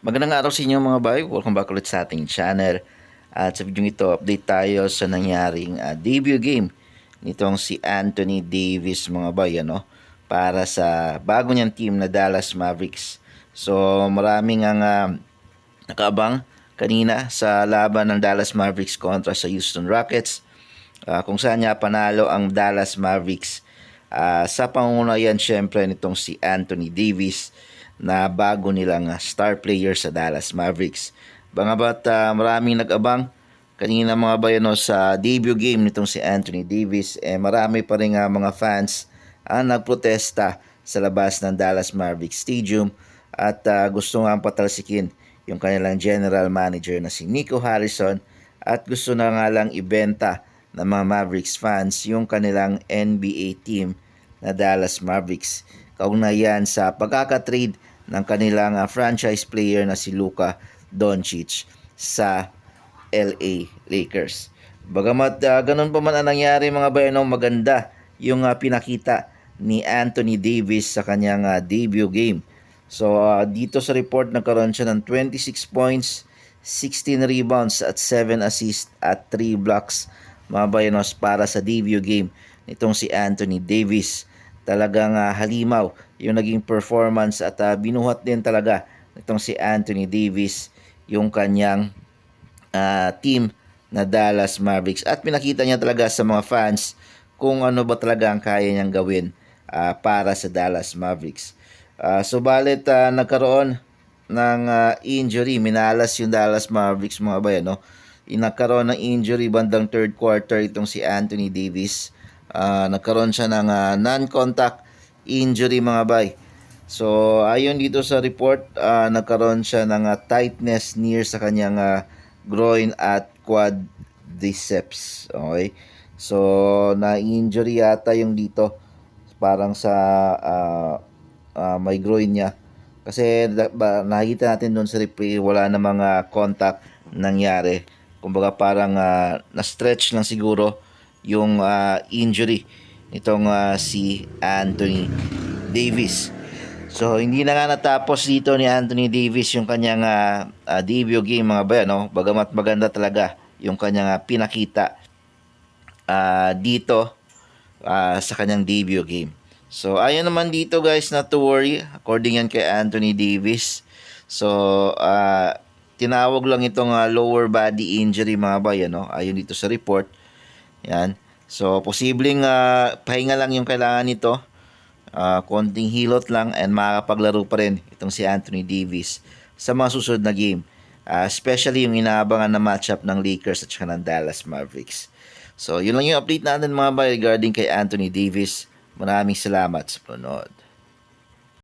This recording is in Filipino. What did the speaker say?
Magandang araw sa inyo mga bayo. Welcome back ulit sa ating channel. At sa video ito, update tayo sa nangyaring ah, debut game nitong si Anthony Davis mga bayo, no? Para sa bago niyang team na Dallas Mavericks. So maraming ang ah, nakaabang kanina sa laban ng Dallas Mavericks kontra sa Houston Rockets. Ah, kung saan niya panalo ang Dallas Mavericks Ah, sa pangunayan syempre nitong si Anthony Davis na bago nilang star player sa Dallas Mavericks. Bangabat ah, maraming nag-abang kanina mga bayano sa debut game nitong si Anthony Davis eh marami pa rin nga mga fans ang nagprotesta sa labas ng Dallas Mavericks Stadium at ah, gusto nga patalsikin yung kanilang general manager na si Nico Harrison at gusto na nga lang ibenta ng mga Mavericks fans yung kanilang NBA team na Dallas Mavericks. Kaugnayan sa pagkakatrade ng kanilang ah, franchise player na si Luka Doncic sa LA Lakers. Bagamat ah, ganun pa man ang nangyari mga bayanong maganda yung ah, pinakita ni Anthony Davis sa kanyang ah, debut game. So ah, dito sa report nagkaroon siya ng 26 points, 16 rebounds at 7 assists at 3 blocks mga bayanos para sa debut game nitong si Anthony Davis. Talagang ah, halimaw yung naging performance at ah, binuhat din talaga nitong si Anthony Davis yung kanyang ah, team na Dallas Mavericks at pinakita niya talaga sa mga fans kung ano ba talaga ang kaya niyang gawin ah, para sa Dallas Mavericks. Ah, subalit ah, nagkaroon ng ah, injury, minalas yung Dallas Mavericks mga bayan, no? Inagkaroon ng injury bandang third quarter itong si Anthony Davis. Ah, nagkaroon siya ng ah, non-contact injury mga bay. So, ayon dito sa report, ah, nagkaroon siya ng ah, tightness near sa kanyang ah, groin at quadriceps. Okay? So, na-injury yata yung dito. Parang sa ah, ah, may groin niya. Kasi nakikita natin doon sa replay, wala na mga contact nangyari. Kumbaga parang ah, na-stretch lang siguro yung ah, injury nitong ah, si Anthony Davis. So hindi na nga natapos dito ni Anthony Davis yung kanyang ah, ah, debut game mga bayan, no? Bagamat maganda talaga yung kanyang ah, pinakita ah, dito ah, sa kanyang debut game. So, ayon naman dito guys, not to worry. According yan kay Anthony Davis. So, ah, tinawag lang itong ah, lower body injury mga bayan, no? Ayon dito sa report. Yan. So, posibleng ah, pahinga lang yung kailangan nito. Ah, konting hilot lang and makakapaglaro pa rin itong si Anthony Davis sa mga susunod na game. Ah, especially yung inaabangan na matchup ng Lakers at saka ng Dallas Mavericks. So, yun lang yung update natin mga bay regarding kay Anthony Davis. Maraming salamat sa panonood.